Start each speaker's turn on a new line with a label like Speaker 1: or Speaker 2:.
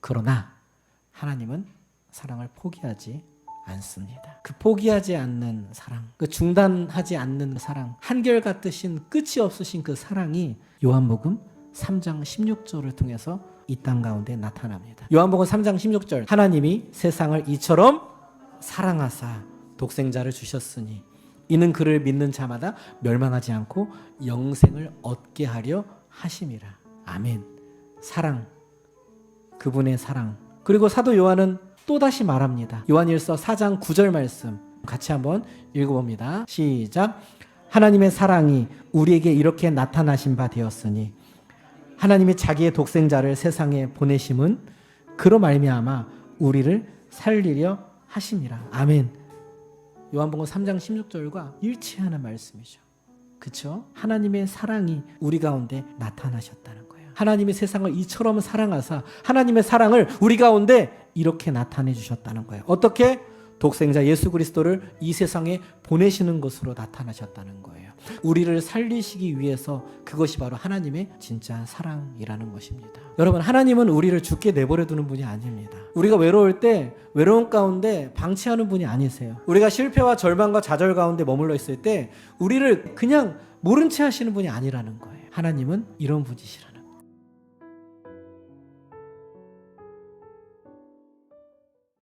Speaker 1: 그러나 하나님은 사랑을 포기하지 않습니다. 그 포기하지 않는 사랑, 그 중단하지 않는 사랑, 한결같으신 끝이 없으신 그 사랑이 요한복음 3장 16절을 통해서 이 땅 가운데 나타납니다. 요한복음 3장 16절 하나님이 세상을 이처럼 사랑하사 독생자를 주셨으니 이는 그를 믿는 자마다 멸망하지 않고 영생을 얻게 하려 하심이라. 아멘. 사랑 그분의 사랑. 그리고 사도 요한은 또다시 말합니다. 요한일서 4장 9절 말씀 같이 한번 읽어봅니다. 시작. 하나님의 사랑이 우리에게 이렇게 나타나신 바 되었으니 하나님이 자기의 독생자를 세상에 보내심은 그로 말미암아 우리를 살리려 하심이라. 아멘. 요한복음 3장 16절과 일치하는 말씀이죠. 그렇죠? 하나님의 사랑이 우리 가운데 나타나셨다는. 하나님이 세상을 이처럼 사랑하사 하나님의 사랑을 우리 가운데 이렇게 나타내 주셨다는 거예요. 어떻게? 독생자 예수 그리스도를 이 세상에 보내시는 것으로 나타나셨다는 거예요. 우리를 살리시기 위해서 그것이 바로 하나님의 진짜 사랑이라는 것입니다. 여러분, 하나님은 우리를 죽게 내버려 두는 분이 아닙니다. 우리가 외로울 때 외로움 가운데 방치하는 분이 아니세요. 우리가 실패와 절망과 좌절 가운데 머물러 있을 때 우리를 그냥 모른 채 하시는 분이 아니라는 거예요. 하나님은 이런 분이시라.